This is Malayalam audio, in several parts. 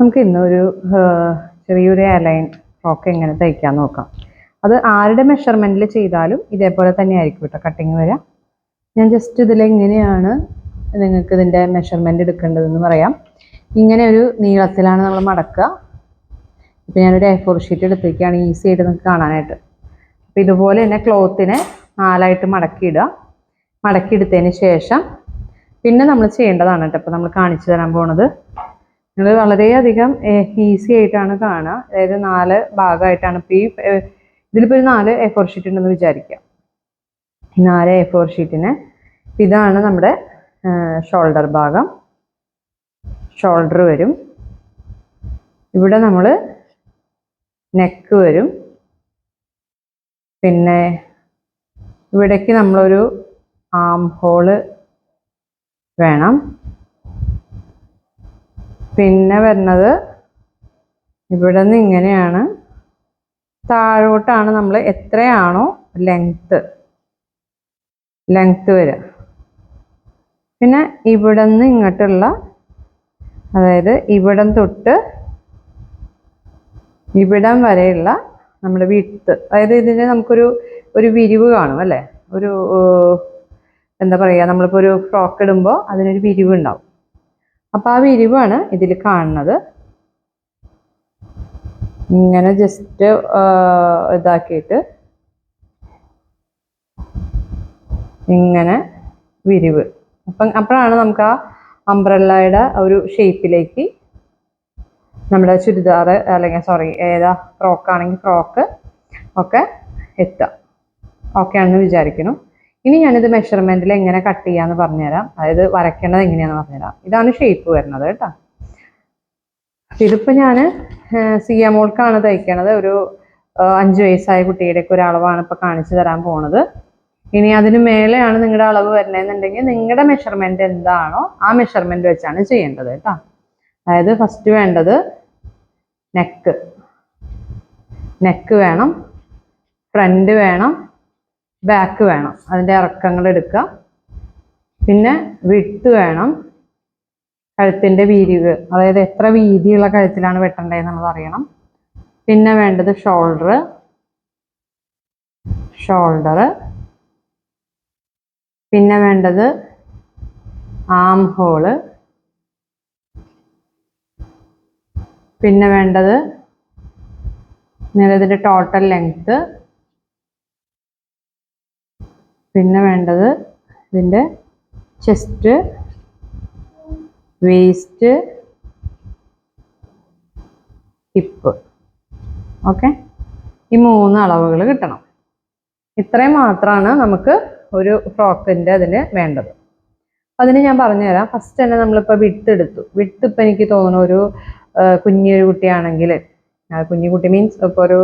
നമുക്ക് ഇന്നൊരു ചെറിയൊരു എലൈൻ ഫ്രോക്ക് എങ്ങനെ തയ്ക്കാൻ നോക്കാം. അത് ആരുടെ മെഷർമെന്റിൽ ചെയ്താലും ഇതേപോലെ തന്നെ ആയിരിക്കും കേട്ടോ കട്ടിങ് വരിക. ഞാൻ ജസ്റ്റ് ഇതിൽ എങ്ങനെയാണ് നിങ്ങൾക്ക് ഇതിന്റെ മെഷർമെന്റ് എടുക്കേണ്ടതെന്ന് പറയാം. ഇങ്ങനെ ഒരു നീളത്തിലാണ് നമ്മൾ മടക്കുക. ഇപ്പം ഞാനൊരു എ ഫോർ ഷീറ്റ് എടുത്തേക്കാണ് ഈസി ആയിട്ട് നിങ്ങൾക്ക് കാണാനായിട്ട്. അപ്പോൾ ഇതുപോലെ തന്നെ ക്ലോത്തിനെ നാലായിട്ട് മടക്കിയിടുക. മടക്കിയെടുത്തതിന് ശേഷം പിന്നെ നമ്മൾ ചെയ്യേണ്ടതാണ് കേട്ടോ ഇപ്പോൾ നമ്മൾ കാണിച്ചു തരാൻ പോണത്. നിങ്ങൾ വളരെയധികം ഈസി ആയിട്ടാണ് കാണുക അതായത് നാല് ഭാഗമായിട്ടാണ്. ഇപ്പോൾ ഈ ഇതിലിപ്പോൾ ഒരു നാല് എ ഫോർ ഷീറ്റ് ഉണ്ടെന്ന് വിചാരിക്കാം. ഈ നാല് എ ഫോർ ഷീറ്റിന് ഇതാണ് നമ്മുടെ ഷോൾഡർ ഭാഗം. ഷോൾഡർ വരും. ഇവിടെ നമ്മൾ നെക്ക് വരും. പിന്നെ ഇവിടേക്ക് നമ്മളൊരു ആം ഹോൾ വേണം. പിന്നെ വരുന്നത് ഇവിടെ നിന്ന് ഇങ്ങനെയാണ്. താഴോട്ടാണ് നമ്മൾ എത്രയാണോ ലെങ്ത്ത് ലെങ്ത്ത് വരിക. പിന്നെ ഇവിടെ നിന്ന് ഇങ്ങോട്ടുള്ള അതായത് ഇവിടം തൊട്ട് ഇവിടം വരെയുള്ള നമ്മുടെ വിട്ട് അതായത് ഇതിന് നമുക്കൊരു ഒരു വിരിവ് കാണും അല്ലേ? ഒരു എന്താ പറയുക നമ്മളിപ്പോൾ ഒരു ഫ്രോക്ക് ഇടുമ്പോൾ അതിനൊരു വിരിവ് ഉണ്ടാവും. അപ്പോൾ ആ വിരിവാണ് ഇതിൽ കാണുന്നത്. ഇങ്ങനെ ജസ്റ്റ് ഇതാക്കിയിട്ട് ഇങ്ങനെ വിരിവ്. അപ്പം അപ്പോഴാണ് നമുക്ക് ആ അംബ്രല്ലയുടെ ഒരു ഷേപ്പിലേക്ക് നമ്മുടെ ചുരിദാർ അല്ലെങ്കിൽ സോറി ഏതാ ഫ്രോക്കാണെങ്കിൽ ഫ്രോക്ക് ഒക്കെ എത്തുക. ഓക്കെ ആണെന്ന് വിചാരിക്കുന്നു. ഇനി ഞാനിത് മെഷർമെന്റിൽ എങ്ങനെ കട്ട് ചെയ്യാന്ന് പറഞ്ഞുതരാം. അതായത് വരയ്ക്കേണ്ടത് എങ്ങനെയാണെന്ന് പറഞ്ഞുതരാം. ഇതാണ് ഷേപ്പ് വരുന്നത് കേട്ടോ. ഇതിപ്പോൾ ഞാൻ സിയ മോൾക്കാണ് തയ്ക്കണത്. ഒരു അഞ്ചു വയസ്സായ കുട്ടിയുടെയൊക്കെ ഒരു അളവാണ് ഇപ്പോൾ കാണിച്ചു തരാൻ പോണത്. ഇനി അതിന് മേലെയാണ് നിങ്ങളുടെ അളവ് വരണെന്നുണ്ടെങ്കിൽ നിങ്ങളുടെ മെഷർമെന്റ് എന്താണോ ആ മെഷർമെന്റ് വെച്ചാണ് ചെയ്യേണ്ടത് കേട്ടോ. അതായത് ഫസ്റ്റ് വേണ്ടത് നെക്ക് നെക്ക് വേണം. ഫ്രണ്ട് വേണം. ബാക്ക് വേണം. അതിന്റെ ഇറക്കങ്ങൾ എടുക്കുക പിന്നെ വിട്ട് വേണം. കഴുത്തിന്റെ വീതി അതായത് എത്ര വീതിയുള്ള കഴുത്തിലാണ് വെട്ടേണ്ടതെന്നുള്ളത് അറിയണം. പിന്നെ വേണ്ടത് ഷോൾഡർ ഷോൾഡർ പിന്നെ വേണ്ടത് ആം ഹോൾ പിന്നെ വേണ്ടത് നിലതിന്റെ ടോട്ടൽ ലെങ്ത്ത് പിന്നെ വേണ്ടത് ഇതിന്റെ ചെസ്റ്റ് വേസ്റ്റ് ഹിപ്പ് ഓക്കെ ഈ മൂന്ന് അളവുകൾ കിട്ടണം. ഇത്രയും മാത്രമാണ് നമുക്ക് ഒരു ഫ്രോക്കിന്റെ അതിന് വേണ്ടത്. അതിന് ഞാൻ പറഞ്ഞുതരാം. ഫസ്റ്റ് തന്നെ നമ്മളിപ്പോൾ വിട്ട് എടുത്തു. വിട്ട് ഇപ്പം എനിക്ക് തോന്നുന്നു ഒരു കുഞ്ഞൊരു കുട്ടിയാണെങ്കിൽ കുഞ്ഞു കുട്ടി മീൻസ് ഇപ്പോൾ ഒരു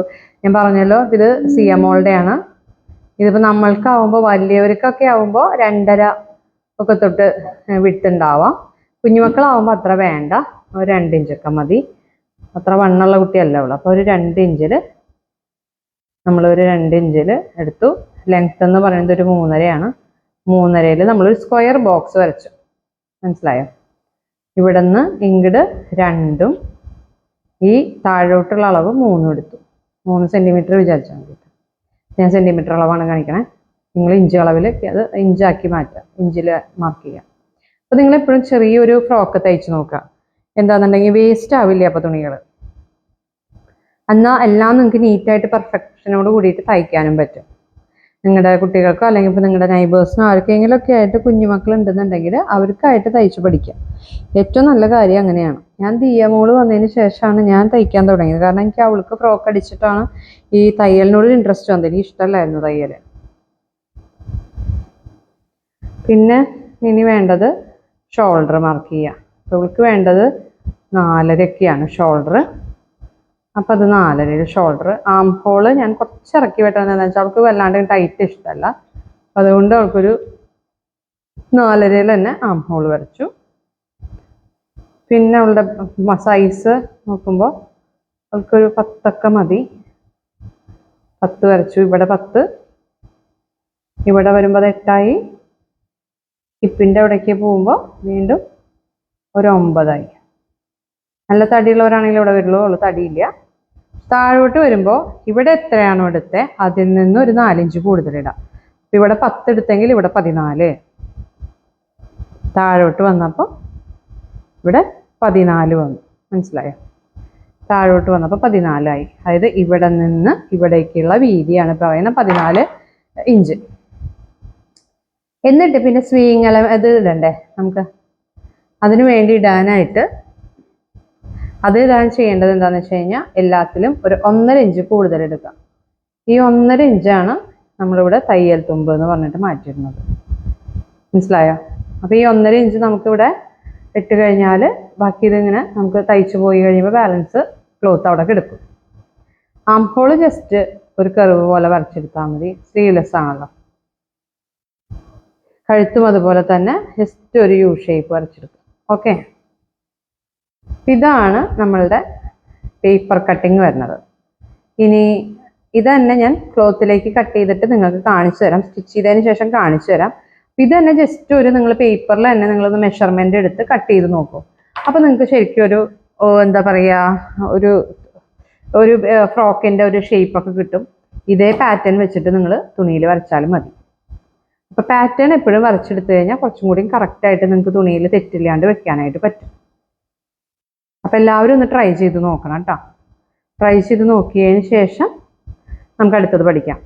ഞാൻ പറഞ്ഞല്ലോ ഇത് സി സിയമോളുടെ ആണ്. ഇതിപ്പോൾ നമ്മൾക്കാവുമ്പോൾ വലിയവർക്കൊക്കെ ആവുമ്പോൾ രണ്ടര ഒക്കെ തൊട്ട് വിട്ടുണ്ടാവാം. കുഞ്ഞുമക്കളാവുമ്പോൾ അത്ര വേണ്ട. ഒരു രണ്ട് ഇഞ്ചൊക്കെ മതി. അത്ര വണ്ണുള്ള കുട്ടിയല്ല അവൾ അപ്പോൾ ഒരു രണ്ട് ഇഞ്ചിൽ നമ്മളൊരു രണ്ട് ഇഞ്ചിൽ എടുത്തു. ലെങ്ത് എന്ന് പറയുന്നത് ഒരു മൂന്നരയാണ്. മൂന്നരയിൽ നമ്മളൊരു സ്ക്വയർ ബോക്സ് വരച്ചു. മനസ്സിലായോ? ഇവിടെ നിന്ന് ഇങ്ങട് രണ്ടും ഈ താഴോട്ടുള്ള അളവ് മൂന്നും എടുത്തു. മൂന്ന് സെന്റിമീറ്റർ വിചാരിച്ചാൽ മതി. ഞാൻ സെന്റിമീറ്റർ അളവാണ് കാണിക്കണേ. നിങ്ങൾ ഇഞ്ച് അളവിൽ അത് ഇഞ്ചാക്കി മാറ്റുക. ഇഞ്ചിൽ മാർക്ക് ചെയ്യുക. അപ്പോൾ നിങ്ങൾ എപ്പോഴും ചെറിയൊരു ഫ്രോക്ക് തയ്ച്ച് നോക്കുക. എന്താണെന്നുണ്ടെങ്കിൽ വേസ്റ്റ് ആവില്ല അപ്പോൾ തുണികൾ? എന്നാൽ എല്ലാം നിങ്ങൾക്ക് നീറ്റായിട്ട് പെർഫെക്ഷനോട് കൂടിയിട്ട് തയ്ക്കാനും പറ്റും. നിങ്ങളുടെ കുട്ടികൾക്കോ അല്ലെങ്കിൽ ഇപ്പോൾ നിങ്ങളുടെ നൈബേഴ്സിനോ ആർക്കെങ്കിലും ഒക്കെ ആയിട്ട് കുഞ്ഞുമക്കൾ ഉണ്ടെന്നുണ്ടെങ്കിൽ അവർക്കായിട്ട് തയ്ച്ചു പഠിക്കാം. ഏറ്റവും നല്ല കാര്യം അങ്ങനെയാണ്. ഞാൻ ദിയ മോൾ വന്നതിന് ശേഷമാണ് ഞാൻ തയ്ക്കാൻ തുടങ്ങിയത്. കാരണം എനിക്ക് അവൾക്ക് ഫ്രോക്ക് അടിച്ചിട്ടാണ് ഈ തയ്യലിനോട് ഇൻട്രസ്റ്റ് വന്നത്. എനിക്ക് ഇഷ്ടമല്ലായിരുന്നു തയ്യൽ പിന്നെ ഇനി വേണ്ടത് ഷോൾഡർ മാർക്ക് ചെയ്യുക അവൾക്ക് വേണ്ടത് നാലരയൊക്കെയാണ് ഷോൾഡർ അപ്പം അത് നാലരയിൽ ഷോൾഡർ ആം ഹോൾ ഞാൻ കുറച്ച് ഇറക്കി വെട്ടണമെന്ന് വെച്ചാൽ അവൾക്ക് വല്ലാണ്ട് ടൈറ്റ് ഇഷ്ടമല്ല അതുകൊണ്ട് അവൾക്കൊരു നാലരയിൽ തന്നെ ആം ഹോൾ വരച്ചു. പിന്നെ അവളുടെ സൈസ് നോക്കുമ്പോൾ അവൾക്കൊരു പത്തൊക്കെ മതി. പത്ത് വരച്ചു ഇവിടെ പത്ത്. ഇവിടെ വരുമ്പോൾ അത് എട്ടായി. ഹിപ്പിന്റെ അവിടേക്ക് പോകുമ്പോൾ വീണ്ടും ഒരു ഒമ്പതായി. നല്ല തടിയുള്ളവരാണെങ്കിൽ ഇവിടെ വരുള്ളൂ അവൾ തടിയില്ല. താഴോട്ട് വരുമ്പോൾ ഇവിടെ എത്രയാണോ എടുത്തത് അതിൽ നിന്ന് ഒരു നാലിഞ്ച് കൂടുതലിടാം അപ്പം ഇവിടെ പത്ത് എടുത്തെങ്കിൽ ഇവിടെ പതിനാല്. താഴോട്ട് വന്നപ്പോൾ ഇവിടെ പതിനാല് വന്നു. മനസ്സിലായോ? താഴോട്ട് വന്നപ്പോൾ പതിനാലായി. അതായത് ഇവിടെ നിന്ന് ഇവിടേക്കുള്ള വീതിയാണ് പറയുന്നത് പതിനാല് ഇഞ്ച്. എന്നിട്ട് പിന്നെ സ്വീങ്ങലം അത് ഇടണ്ടേ നമുക്ക്? അതിനു വേണ്ടി ഇടാനായിട്ട് അത് താൻ ചെയ്യേണ്ടത് എന്താണെന്ന് വെച്ച് കഴിഞ്ഞാൽ എല്ലാത്തിലും ഒരു ഒന്നര ഇഞ്ച് കൂടുതൽ എടുക്കാം ഈ ഒന്നര ഇഞ്ചാണ് നമ്മളിവിടെ തയ്യൽ തുമ്പ് എന്ന് പറഞ്ഞിട്ട് മാറ്റിയിരുന്നത് മനസ്സിലായോ? അപ്പോൾ ഈ ഒന്നര ഇഞ്ച് നമുക്കിവിടെ ഇട്ട് കഴിഞ്ഞാൽ ബാക്കി ഇതിങ്ങനെ നമുക്ക് തയ്ച്ചു പോയി കഴിയുമ്പോൾ ബാലൻസ് ക്ലോത്ത് അവിടെ കിടക്കും. ആം ജസ്റ്റ് ഒരു കറിവ് പോലെ വരച്ചെടുത്താൽ മതി. സ്ലീവ്ലെസ് ആണല്ലോ. കഴുത്തും അതുപോലെ തന്നെ ജസ്റ്റ് ഒരു യു ഷേപ്പ് വരച്ചെടുക്കും ഓക്കെ ഇതാണ് നമ്മളുടെ പേപ്പർ കട്ടിങ് വരുന്നത്. ഇനി ഇത് തന്നെ ഞാൻ ക്ലോത്തിലേക്ക് കട്ട് ചെയ്തിട്ട് നിങ്ങൾക്ക് കാണിച്ചു തരാം. സ്റ്റിച്ച് ചെയ്തതിന് ശേഷം കാണിച്ചു തരാം. ഇത് തന്നെ ജസ്റ്റ് ഒരു നിങ്ങൾ പേപ്പറിൽ തന്നെ നിങ്ങളൊന്ന് മെഷർമെന്റ് എടുത്ത് കട്ട് ചെയ്ത് നോക്കൂ. അപ്പോൾ നിങ്ങൾക്ക് ശരിക്കും ഒരു എന്താ പറയുക ഒരു ഒരു ഫ്രോക്കിന്റെ ഒരു ഷേപ്പ് ഒക്കെ കിട്ടും. ഇതേ പാറ്റേൺ വെച്ചിട്ട് നിങ്ങൾ തുണിയിൽ വരച്ചാലും മതി. അപ്പോൾ പാറ്റേൺ എപ്പോഴും വരച്ചെടുത്തു കഴിഞ്ഞാൽ കുറച്ചും കൂടി കറക്റ്റ് ആയിട്ട് നിങ്ങൾക്ക് തുണിയിൽ തെറ്റില്ലാണ്ട് വെക്കാനായിട്ട് പറ്റും. അപ്പൊ എല്ലാവരും ഒന്ന് ട്രൈ ചെയ്ത് നോക്കണം കേട്ടോ ട്രൈ ചെയ്ത് നോക്കിയതിന് ശേഷം നമുക്ക് അടുത്തത് പഠിക്കാം.